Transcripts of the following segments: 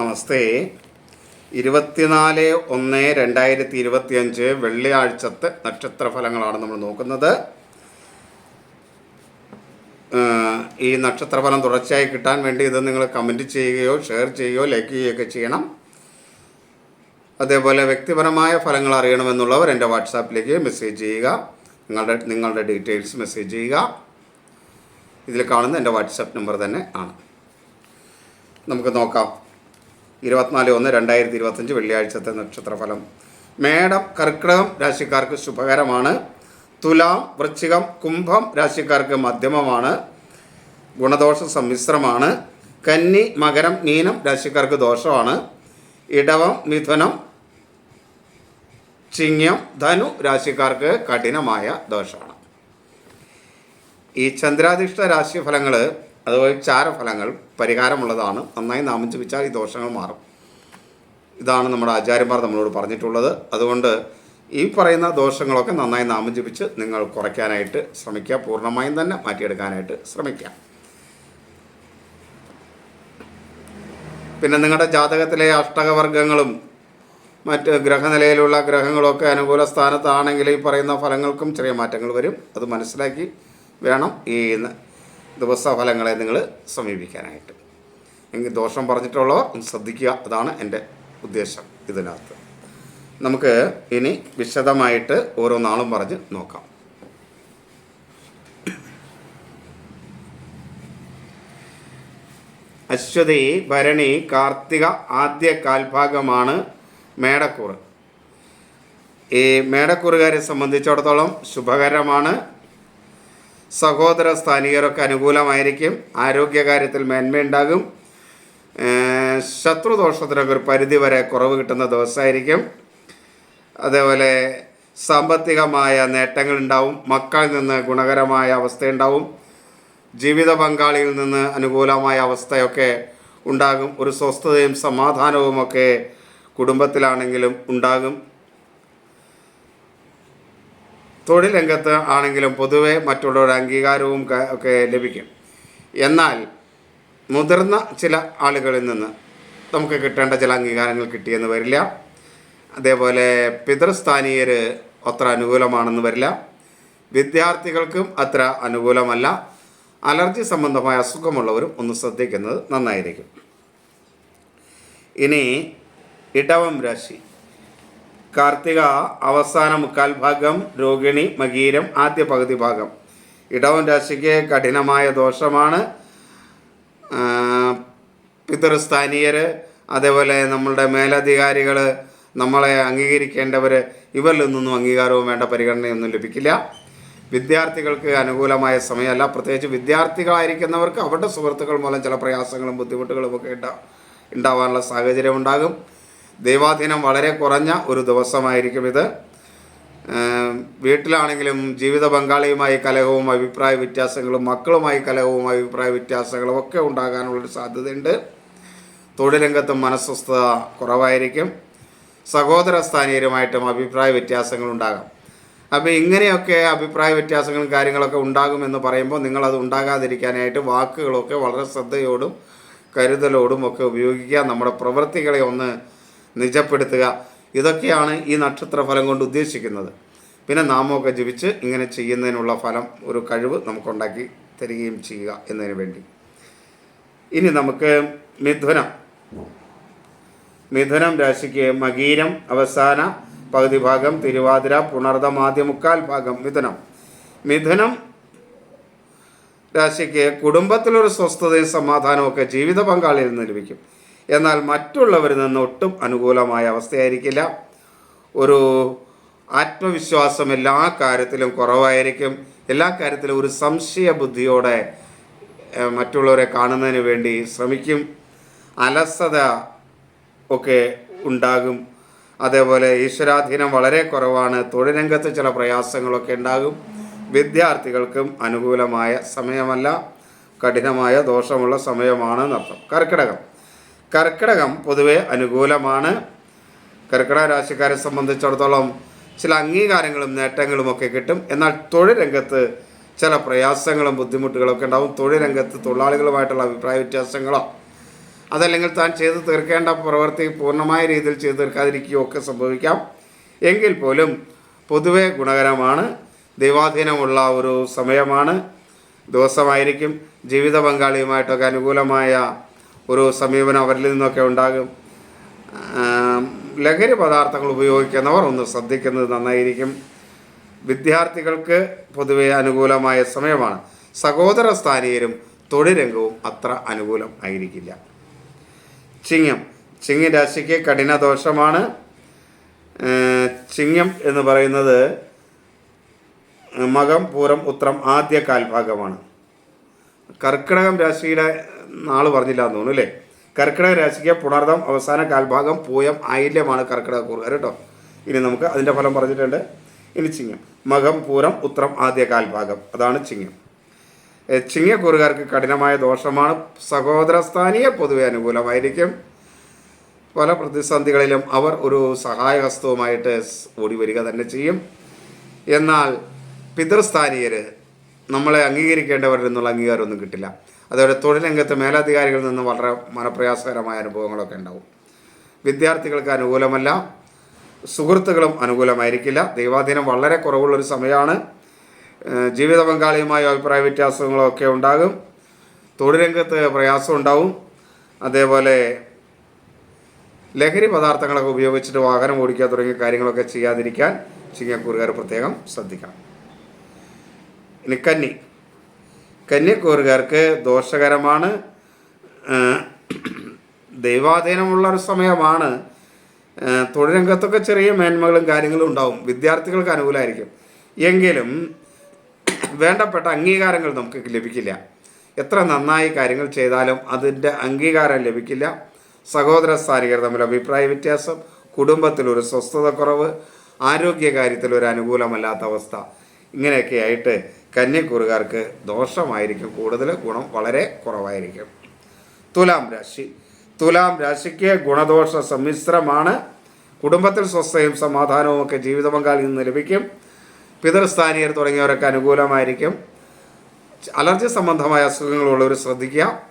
നമസ്തേ. ഇരുപത്തിനാല് ഒന്ന് രണ്ടായിരത്തി ഇരുപത്തിയഞ്ച് വെള്ളിയാഴ്ചത്തെ നക്ഷത്ര ഫലങ്ങളാണ് നമ്മൾ നോക്കുന്നത്. ഈ നക്ഷത്രഫലം തുടർച്ചയായി കിട്ടാൻ വേണ്ടി ഇത് നിങ്ങൾ കമന്റ് ചെയ്യുകയോ ഷെയർ ചെയ്യുകയോ ലൈക്ക് ചെയ്യുകയൊക്കെ ചെയ്യണം. അതേപോലെ വ്യക്തിപരമായ ഫലങ്ങൾ അറിയണമെന്നുള്ളവർ എന്റെ വാട്സാപ്പിലേക്ക് മെസ്സേജ് ചെയ്യുക. നിങ്ങളുടെ നിങ്ങളുടെ ഡീറ്റെയിൽസ് മെസ്സേജ് ചെയ്യുക. ഇതിൽ കാണുന്ന എന്റെ വാട്സാപ്പ് നമ്പർ തന്നെ ആണ്. നമുക്ക് നോക്കാം. ഇരുപത്തിനാല് ഒന്ന് രണ്ടായിരത്തി ഇരുപത്തഞ്ച് വെള്ളിയാഴ്ചത്തെ നക്ഷത്രഫലം. മേടം കർക്കിടകം രാശിക്കാർക്ക് ശുഭകരമാണ്. തുലാം വൃശ്ചികം കുംഭം രാശിക്കാർക്ക് മധ്യമമാണ്. ഗുണദോഷ സമ്മിശ്രമാണ്. കന്നി മകരം മീനം രാശിക്കാർക്ക് ദോഷമാണ്. ഇടവം മിഥുനം ചിങ്ങം ധനു രാശിക്കാർക്ക് കഠിനമായ ദോഷമാണ്. ഈ ചന്ദ്രാധിഷ്ഠ രാശിഫലങ്ങൾ അതുപോലെ ചാരഫലങ്ങൾ പരിഹാരമുള്ളതാണ്. നന്നായി നാമം ജപിച്ചാൽ ഈ ദോഷങ്ങൾ മാറും. ഇതാണ് നമ്മുടെ ആചാര്യന്മാർ നമ്മളോട് പറഞ്ഞിട്ടുള്ളത്. അതുകൊണ്ട് ഈ പറയുന്ന ദോഷങ്ങളൊക്കെ നന്നായി നാമം ജപിച്ച് നിങ്ങൾ കുറയ്ക്കാനായിട്ട് ശ്രമിക്കുക. പൂർണമായും തന്നെ മാറ്റിയെടുക്കാനായിട്ട് ശ്രമിക്കുക. പിന്നെ നിങ്ങളുടെ ജാതകത്തിലെ അഷ്ടകവർഗങ്ങളും മറ്റ് ഗ്രഹനിലയിലുള്ള ഗ്രഹങ്ങളൊക്കെ അനുകൂല സ്ഥാനത്താണെങ്കിൽ ഈ പറയുന്ന ഫലങ്ങൾക്കും ചെറിയ മാറ്റങ്ങൾ വരും. അത് മനസ്സിലാക്കി വേണം ഈ ന- ദിവസ ഫലങ്ങളെ നിങ്ങൾ സമീപിക്കാനായിട്ട്. എങ്കിൽ ദോഷം പറഞ്ഞിട്ടുള്ളവർ ഒന്ന് ശ്രദ്ധിക്കുക. അതാണ് എന്റെ ഉദ്ദേശം ഇതിനകത്ത്. നമുക്ക് ഇനി വിശദമായിട്ട് ഓരോ നാളും പറഞ്ഞ് നോക്കാം. അശ്വതി ഭരണി കാർത്തിക ആദ്യ കാൽഭാഗമാണ് മേടക്കൂറ്. ഈ മേടക്കൂറുകാരെ സംബന്ധിച്ചിടത്തോളം ശുഭകരമാണ്. സഹോദര സ്ഥാനീയരൊക്കെ അനുകൂലമായിരിക്കും. ആരോഗ്യകാര്യത്തിൽ മേന്മയുണ്ടാകും. ശത്രുദോഷത്തിനൊക്കെ ഒരു പരിധി വരെ കുറവ് കിട്ടുന്ന ദിവസമായിരിക്കും. അതേപോലെ സാമ്പത്തികമായ നേട്ടങ്ങളുണ്ടാവും. മക്കളിൽ നിന്ന് ഗുണകരമായ അവസ്ഥയുണ്ടാവും. ജീവിത പങ്കാളിയിൽ നിന്ന് അനുകൂലമായ അവസ്ഥയൊക്കെ ഉണ്ടാകും. ഒരു സ്വസ്ഥതയും സമാധാനവുമൊക്കെ കുടുംബത്തിലാണെങ്കിലും ഉണ്ടാകും. തൊഴിൽ രംഗത്ത് ആണെങ്കിലും പൊതുവെ മറ്റുള്ളവരുടെ അംഗീകാരവും ഒക്കെ ലഭിക്കും. എന്നാൽ മുതിർന്ന ചില ആളുകളിൽ നിന്ന് നമുക്ക് കിട്ടേണ്ട ചില അംഗീകാരങ്ങൾ കിട്ടിയെന്ന് വരില്ല. അതേപോലെ പിതൃസ്ഥാനീയർ അത്ര അനുകൂലമാണെന്ന് വരില്ല. വിദ്യാർത്ഥികൾക്കും അത്ര അനുകൂലമല്ല. അലർജി സംബന്ധമായ അസുഖമുള്ളവരും ഒന്ന് ശ്രദ്ധിക്കുന്നത് നന്നായിരിക്കും. ഇനി ഇടവം രാശി. കാർത്തിക അവസാന മുക്കാൽ ഭാഗം രോഹിണി മകീരം ആദ്യ പകുതി ഭാഗം. ഇടവം രാശിക്ക് കഠിനമായ ദോഷമാണ്. പിതൃസ്ഥാനീയർ അതേപോലെ നമ്മളുടെ മേലധികാരികൾ നമ്മളെ അംഗീകരിക്കേണ്ടവർ ഇവരിൽ നിന്നും അംഗീകാരവും വേണ്ട പരിഗണനയൊന്നും ലഭിക്കില്ല. വിദ്യാർത്ഥികൾക്ക് അനുകൂലമായ സമയമല്ല. പ്രത്യേകിച്ച് വിദ്യാർത്ഥികളായിരിക്കുന്നവർക്ക് അവരുടെ സുഹൃത്തുക്കൾ മൂലം ചില പ്രയാസങ്ങളും ബുദ്ധിമുട്ടുകളും ഒക്കെ ഉണ്ടാ ഉണ്ടാവാനുള്ള സാഹചര്യം ഉണ്ടാകും. ദൈവാധീനം വളരെ കുറഞ്ഞ ഒരു ദിവസമായിരിക്കും ഇത്. വീട്ടിലാണെങ്കിലും ജീവിത പങ്കാളിയുമായി കലഹവും അഭിപ്രായ വ്യത്യാസങ്ങളും മക്കളുമായി കലഹവും അഭിപ്രായ വ്യത്യാസങ്ങളും ഒക്കെ ഉണ്ടാകാനുള്ളൊരു സാധ്യതയുണ്ട്. തൊഴിലംഗത്തും മനസ്വസ്ഥത കുറവായിരിക്കും. സഹോദര സ്ഥാനീയരുമായിട്ടും അഭിപ്രായ വ്യത്യാസങ്ങൾ ഉണ്ടാകാം അപ്പോൾ ഇങ്ങനെയൊക്കെ അഭിപ്രായ വ്യത്യാസങ്ങളും കാര്യങ്ങളൊക്കെ ഉണ്ടാകുമെന്ന് പറയുമ്പോൾ നിങ്ങളത് ഉണ്ടാകാതിരിക്കാനായിട്ട് വാക്കുകളൊക്കെ വളരെ ശ്രദ്ധയോടും കരുതലോടും ഒക്കെ ഉപയോഗിക്കുക. നമ്മുടെ പ്രവൃത്തികളെ ഒന്ന് നിജപ്പെടുത്തുക. ഇതൊക്കെയാണ് ഈ നക്ഷത്ര ഫലം കൊണ്ട് ഉദ്ദേശിക്കുന്നത്. പിന്നെ നാമമൊക്കെ ജപിച്ച് ഇങ്ങനെ ചെയ്യുന്നതിനുള്ള ഫലം ഒരു കഴിവ് നമുക്കുണ്ടാക്കി തരികയും ചെയ്യുക എന്നതിന് വേണ്ടി. ഇനി നമുക്ക് മിഥുനം. മിഥുനം രാശിക്ക് മകീരം അവസാന പകുതി ഭാഗം തിരുവാതിര പുണർദം ആദ്യ മുക്കാൽ ഭാഗം മിഥുനം. മിഥുനം രാശിക്ക് കുടുംബത്തിലൊരു സ്വസ്ഥതയും സമാധാനവും ഒക്കെ ജീവിത പങ്കാളിയിൽ നിന്ന് ലഭിക്കും. എന്നാൽ മറ്റുള്ളവരിൽ നിന്ന് ഒട്ടും അനുകൂലമായ അവസ്ഥയായിരിക്കില്ല. ഒരു ആത്മവിശ്വാസം എല്ലാ കാര്യത്തിലും കുറവായിരിക്കും. എല്ലാ കാര്യത്തിലും ഒരു സംശയ ബുദ്ധിയോടെ മറ്റുള്ളവരെ കാണുന്നതിന് വേണ്ടി ശ്രമിക്കും. അലസത ഒക്കെ ഉണ്ടാകും. അതേപോലെ ഈശ്വരാധീനം വളരെ കുറവാണ്. തൊഴിലംഗത്ത് ചില പ്രയാസങ്ങളൊക്കെ ഉണ്ടാകും. വിദ്യാർത്ഥികൾക്കും അനുകൂലമായ സമയമല്ല. കഠിനമായ ദോഷമുള്ള സമയമാണ് എന്നർത്ഥം. കർക്കിടകം. കർക്കിടകം പൊതുവെ അനുകൂലമാണ്. കർക്കിടക രാശിക്കാരെ സംബന്ധിച്ചിടത്തോളം ചില അംഗീകാരങ്ങളും നേട്ടങ്ങളും ഒക്കെ കിട്ടും. എന്നാൽ തൊഴിൽ രംഗത്ത് ചില പ്രയാസങ്ങളും ബുദ്ധിമുട്ടുകളൊക്കെ ഉണ്ടാവും. തൊഴിൽ രംഗത്ത് തൊഴിലാളികളുമായിട്ടുള്ള അഭിപ്രായ വ്യത്യാസങ്ങളോ അതല്ലെങ്കിൽ താൻ ചെയ്ത് തീർക്കേണ്ട പ്രവൃത്തി പൂർണമായ രീതിയിൽ ചെയ്തു തീർക്കാതിരിക്കുകയോ ഒക്കെ സംഭവിക്കാം. എങ്കിൽ പോലും പൊതുവെ ഗുണകരമാണ്. ദൈവാധീനമുള്ള ഒരു സമയമാണ്. ദിവസമായിരിക്കും. ജീവിത പങ്കാളിയുമായിട്ടൊക്കെ അനുകൂലമായ ഒരു സമീപനം അവരിൽ നിന്നൊക്കെ ഉണ്ടാകും. ലഹരി പദാർത്ഥങ്ങൾ ഉപയോഗിക്കുന്നവർ ഒന്ന് ശ്രദ്ധിക്കുന്നത് നന്നായിരിക്കും. വിദ്യാർത്ഥികൾക്ക് പൊതുവെ അനുകൂലമായ സമയമാണ്. സഹോദര സ്ഥാനീയരും തൊഴിൽ രംഗവും അത്ര അനുകൂലം ആയിരിക്കില്ല. ചിങ്ങം. ചിങ്ങ രാശിക്ക് കഠിന ദോഷമാണ്. ചിങ്ങം എന്ന് പറയുന്നത് മകം പൂരം ഉത്രം ആദ്യ കാൽഭാഗമാണ്. കർക്കിടകം രാശിയുടെ നാൾ പറഞ്ഞില്ല എന്ന് തോന്നുന്നു അല്ലേ? കർക്കിടക രാശിക്ക് പുണർദം അവസാന കാൽഭാഗം പൂയം ആയില്യമാണ് കർക്കിടക കൂറുകാർ കേട്ടോ. ഇനി നമുക്ക് അതിന്റെ ഫലം പറഞ്ഞിട്ടുണ്ട്. ഇനി ചിങ്ങം. മകം പൂരം ഉത്രം ആദ്യ കാൽഭാഗം. അതാണ് ചിങ്ങം. ചിങ്ങ ചിങ്ങക്കൂറുകാർക്ക് കഠിനമായ ദോഷമാണ്. സഹോദരസ്ഥാനീയ പൊതുവെ അനുകൂലമായിരിക്കും. പല പ്രതിസന്ധികളിലും അവർ ഒരു സഹായഹസ്തവുമായിട്ട് ഓടി വരിക തന്നെ ചെയ്യും. എന്നാൽ പിതൃസ്ഥാനീയർ നമ്മളെ അംഗീകരിക്കേണ്ടവരിൽ നിന്നുള്ള അംഗീകാരമൊന്നും കിട്ടില്ല. അതേപോലെ തൊഴിൽ രംഗത്ത് മേലധികാരികളിൽ നിന്ന് വളരെ മനപ്രയാസകരമായ അനുഭവങ്ങളൊക്കെ ഉണ്ടാവും. വിദ്യാർത്ഥികൾക്ക് അനുകൂലമല്ല സുഹൃത്തുക്കളും അനുകൂലമായിരിക്കില്ല. ദൈവാധീനം വളരെ കുറവുള്ളൊരു സമയമാണ്. ജീവിത പങ്കാളിയുമായ അഭിപ്രായ വ്യത്യാസങ്ങളൊക്കെ ഉണ്ടാകും. തൊഴിൽ രംഗത്ത് പ്രയാസം ഉണ്ടാവും. അതേപോലെ ലഹരി പദാർത്ഥങ്ങളൊക്കെ ഉപയോഗിച്ചിട്ട് വാഹനം ഓടിക്കുക തുടങ്ങിയ കാര്യങ്ങളൊക്കെ ചെയ്യാതിരിക്കാൻ ചിങ്ങക്കൂറുകാർ പ്രത്യേകം ശ്രദ്ധിക്കണം. ഇനി കന്നി. കന്യക്കൂറുകാർക്ക് ദോഷകരമാണ്. ദൈവാധീനമുള്ള ഒരു സമയമാണ്. തൊഴിലംഗത്തൊക്കെ ചെറിയ മേന്മകളും കാര്യങ്ങളും ഉണ്ടാവും. വിദ്യാർത്ഥികൾക്ക് അനുകൂലമായിരിക്കും. എങ്കിലും വേണ്ടപ്പെട്ട അംഗീകാരങ്ങൾ നമുക്ക് ലഭിക്കില്ല. എത്ര നന്നായി കാര്യങ്ങൾ ചെയ്താലും അതിന്റെ അംഗീകാരം ലഭിക്കില്ല. സഹോദര സ്ഥാനികർ തമ്മിൽ അഭിപ്രായ വ്യത്യാസം കുടുംബത്തിൽ ഒരു സ്വസ്ഥത കുറവ് ആരോഗ്യകാര്യത്തിൽ ഒരു അനുകൂലമല്ലാത്ത അവസ്ഥ. ഇങ്ങനെയൊക്കെ ആയിട്ട് കന്യക്കൂറുകാർക്ക് ദോഷമായിരിക്കും. കൂടുതൽ ഗുണം വളരെ കുറവായിരിക്കും. തുലാം രാശി. തുലാം രാശിക്ക് ഗുണദോഷ സമ്മിശ്രമാണ്. കുടുംബത്തിൽ സ്വസ്ഥയും സമാധാനവും ഒക്കെ ജീവിത നിന്ന് ലഭിക്കും. പിതൃസ്ഥാനീയർ തുടങ്ങിയവരൊക്കെ അനുകൂലമായിരിക്കും. അലർജി സംബന്ധമായ അസുഖങ്ങളുള്ളവർ ശ്രദ്ധിക്കുക.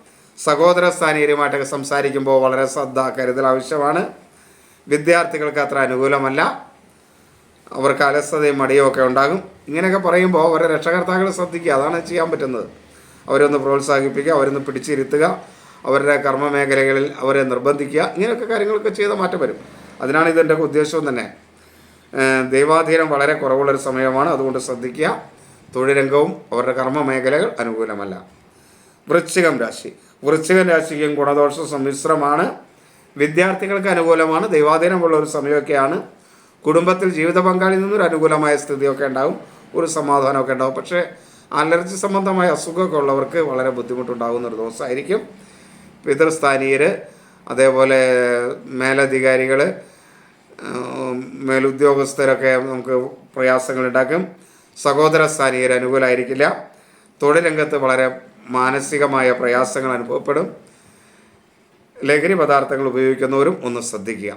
സഹോദര സ്ഥാനീയരുമായിട്ടൊക്കെ സംസാരിക്കുമ്പോൾ വളരെ ശ്രദ്ധ കരുതൽ ആവശ്യമാണ്. വിദ്യാർത്ഥികൾക്ക് അത്ര അനുകൂലമല്ല. അവർക്ക് അലസതയും മടിയും ഒക്കെ ഉണ്ടാകും. ഇങ്ങനെയൊക്കെ പറയുമ്പോൾ അവരെ രക്ഷകർത്താക്കൾ ശ്രദ്ധിക്കുക. അതാണ് ചെയ്യാൻ പറ്റുന്നത്. അവരൊന്ന് പ്രോത്സാഹിപ്പിക്കുക അവരൊന്ന് പിടിച്ചിരുത്തുക അവരുടെ കർമ്മ മേഖലകളിൽ അവരെ നിർബന്ധിക്കുക. ഇങ്ങനെയൊക്കെ കാര്യങ്ങളൊക്കെ ചെയ്ത മാറ്റം വരും. അതിനാണ് ഇതിന്റെ ഉദ്ദേശവും തന്നെ. ദൈവാധീനം വളരെ കുറവുള്ളൊരു സമയമാണ്. അതുകൊണ്ട് ശ്രദ്ധിക്കുക. തൊഴിലംഗവും അവരുടെ കർമ്മ മേഖലകൾ അനുകൂലമല്ല. വൃശ്ചികം രാശി. വൃശ്ചികം രാശിക്കും ഗുണദോഷ സമ്മിശ്രമാണ്. വിദ്യാർത്ഥികൾക്ക് അനുകൂലമാണ്. ദൈവാധീനമുള്ള ഒരു സമയമൊക്കെയാണ്. കുടുംബത്തിൽ ജീവിത പങ്കാളിയിൽ നിന്നൊരു അനുകൂലമായ സ്ഥിതിയൊക്കെ ഉണ്ടാവും ഒരു സമാധാനമൊക്കെ ഉണ്ടാവും. പക്ഷേ അലർജി സംബന്ധമായ അസുഖമൊക്കെ ഉള്ളവർക്ക് വളരെ ബുദ്ധിമുട്ടുണ്ടാകുന്ന ഒരു ദിവസമായിരിക്കും. പിതൃസ്ഥാനീയർ അതേപോലെ മേലധികാരികൾ മേലുദ്യോഗസ്ഥരൊക്കെ നമുക്ക് പ്രയാസങ്ങളുണ്ടാക്കും സഹോദര സ്ഥാനീയർ അനുകൂലമായിരിക്കില്ല തൊഴിൽ രംഗത്ത് വളരെ മാനസികമായ പ്രയാസങ്ങൾ അനുഭവപ്പെടും. ലഹരി പദാർത്ഥങ്ങൾ ഉപയോഗിക്കുന്നവരും ഒന്ന് ശ്രദ്ധിക്കുക.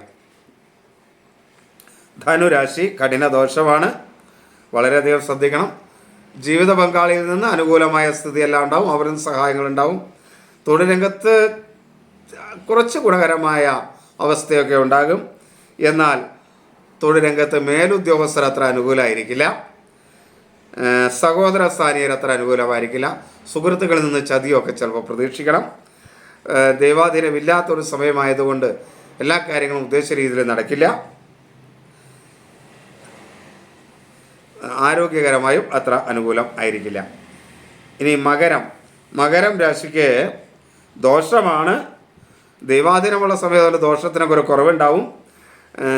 ധനുരാശി കഠിന ദോഷമാണ്. വളരെയധികം ശ്രദ്ധിക്കണം. ജീവിത പങ്കാളിയിൽ നിന്ന് അനുകൂലമായ സ്ഥിതിയെല്ലാം ഉണ്ടാവും. നിന്ന് സഹായങ്ങളുണ്ടാവും തൊഴിൽ രംഗത്ത് കുറച്ച് ഗുണകരമായ അവസ്ഥയൊക്കെ ഉണ്ടാകും. എന്നാൽ തൊഴിൽ രംഗത്ത് മേലുദ്യോഗസ്ഥർ അത്ര അനുകൂലമായിരിക്കില്ല. സഹോദര സ്ഥാനീയർ അത്ര അനുകൂലമായിരിക്കില്ല. സുഹൃത്തുക്കളിൽ നിന്ന് ചതിയൊക്കെ ചിലപ്പോൾ പ്രതീക്ഷിക്കണം. ദൈവാധീനമില്ലാത്തൊരു സമയമായതുകൊണ്ട് എല്ലാ കാര്യങ്ങളും ഉദ്ദേശിച്ച രീതിയിൽ നടക്കില്ല. ആരോഗ്യകരമായും അത്ര അനുകൂലം ആയിരിക്കില്ല. ഇനി മകരം. മകരം രാശിക്ക് ദോഷമാണ്. ദൈവാധീനമുള്ള സമയത്ത് ദോഷത്തിനൊക്കെ ഒരു കുറവുണ്ടാവും.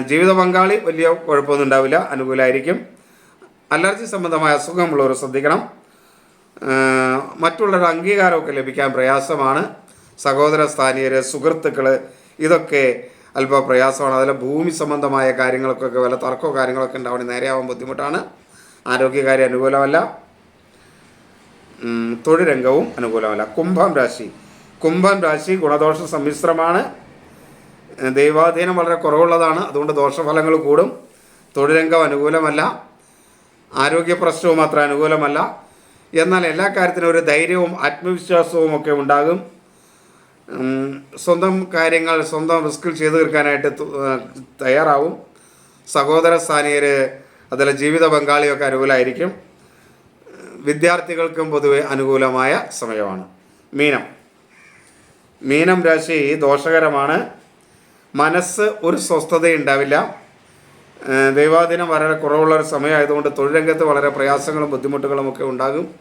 ജീവിത പങ്കാളി വലിയ കുഴപ്പമൊന്നും ഉണ്ടാവില്ല അനുകൂലമായിരിക്കും അലർജി സംബന്ധമായ അസുഖമുള്ളവർ ശ്രദ്ധിക്കണം. മറ്റുള്ളവരുടെ അംഗീകാരമൊക്കെ ലഭിക്കാൻ പ്രയാസമാണ്. സഹോദര സ്ഥാനീയർ സുഹൃത്തുക്കൾ ഇതൊക്കെ അല്പ പ്രയാസമാണ്. അതിൽ ഭൂമി സംബന്ധമായ കാര്യങ്ങൾക്കൊക്കെ വല്ല തർക്കമോ കാര്യങ്ങളൊക്കെ ഉണ്ടാവണമെങ്കിൽ നേരെയാവാൻ ബുദ്ധിമുട്ടാണ്. ആരോഗ്യകാര്യം അനുകൂലമല്ല. തൊഴിൽ രംഗവും അനുകൂലമല്ല. കുംഭം രാശി. കുംഭം രാശി ഗുണദോഷ സമ്മിശ്രമാണ്. ദൈവാധീനം വളരെ കുറവുള്ളതാണ്. അതുകൊണ്ട് ദോഷഫലങ്ങൾ കൂടും. തൊഴിൽ രംഗം അനുകൂലമല്ല. ആരോഗ്യ പ്രശ്നവും അത്ര അനുകൂലമല്ല. എന്നാൽ എല്ലാ കാര്യത്തിനും ഒരു ധൈര്യവും ആത്മവിശ്വാസവും ഒക്കെ ഉണ്ടാകും. സ്വന്തം കാര്യങ്ങൾ സ്വന്തം റിസ്കിൽ ചെയ്തു തീർക്കാനായിട്ട് തയ്യാറാവും. സഹോദര സ്ഥാനീയർ അതിലെ ജീവിത പങ്കാളിയൊക്കെ അനുകൂലമായിരിക്കും വിദ്യാർത്ഥികൾക്കും പൊതുവെ അനുകൂലമായ സമയമാണ്. മീനം. മീനം രാശി ദോഷകരമാണ്. മനസ്സ് ഒരു സ്വസ്ഥതയുണ്ടാവില്ല ദൈവാധീനം വളരെ കുറവുള്ള ഒരു സമയമായതുകൊണ്ട് തൊഴിൽ രംഗത്ത് വളരെ പ്രയാസങ്ങളും ബുദ്ധിമുട്ടുകളും ഒക്കെ ഉണ്ടാകും.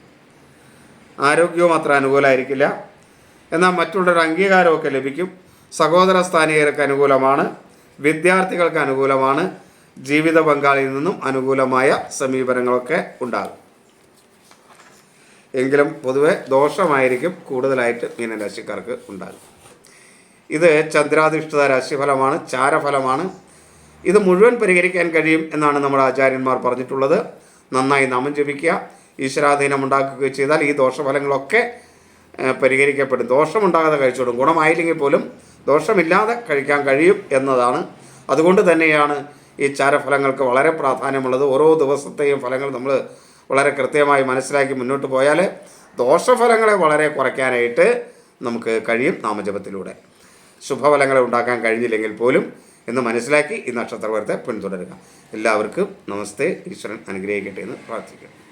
ആരോഗ്യവും അത്ര അനുകൂലമായിരിക്കില്ല എന്നാൽ മറ്റുള്ളവരുടെ അംഗീകാരമൊക്കെ ലഭിക്കും. സഹോദര സ്ഥാനീയർക്ക് അനുകൂലമാണ്. വിദ്യാർത്ഥികൾക്ക് അനുകൂലമാണ്. ജീവിത പങ്കാളിയിൽ നിന്നും അനുകൂലമായ സമീപനങ്ങളൊക്കെ ഉണ്ടാകും. എങ്കിലും പൊതുവെ ദോഷമായിരിക്കും കൂടുതലായിട്ട് മീനരാശിക്കാർക്ക് ഉണ്ടാകും. ഇത് ചന്ദ്രാധിഷ്ഠിത രാശിഫലമാണ് ചാരഫലമാണ്. ഇത് മുഴുവൻ പരിഹരിക്കാൻ കഴിയും എന്നാണ് നമ്മുടെ ആചാര്യന്മാർ പറഞ്ഞിട്ടുള്ളത്. നന്നായി നാമം ജപിക്കുക ഈശ്വരാധീനം ഉണ്ടാക്കുകയോ ചെയ്താൽ ഈ ദോഷഫലങ്ങളൊക്കെ പരിഹരിക്കപ്പെടും. ദോഷമുണ്ടാകാതെ കഴിച്ചോടും ഗുണമായില്ലെങ്കിൽ പോലും ദോഷമില്ലാതെ കഴിക്കാൻ കഴിയും എന്നതാണ്. അതുകൊണ്ട് തന്നെയാണ് ഈ ചാരഫലങ്ങൾക്ക് വളരെ പ്രാധാന്യമുള്ളത്. ഓരോ ദിവസത്തെയും ഫലങ്ങൾ നമ്മൾ വളരെ കൃത്യമായി മനസ്സിലാക്കി മുന്നോട്ട് പോയാൽ ദോഷഫലങ്ങളെ വളരെ കുറയ്ക്കാനായിട്ട് നമുക്ക് കഴിയും നാമജപത്തിലൂടെ. ശുഭഫലങ്ങളെ ഉണ്ടാക്കാൻ കഴിഞ്ഞില്ലെങ്കിൽ പോലും എന്ന് മനസ്സിലാക്കി ഈ നക്ഷത്രവർത്തെ പിന്തുടരുക. എല്ലാവർക്കും നമസ്തേ. ഈശ്വരൻ അനുഗ്രഹിക്കട്ടെ എന്ന് പ്രാർത്ഥിക്കുന്നു.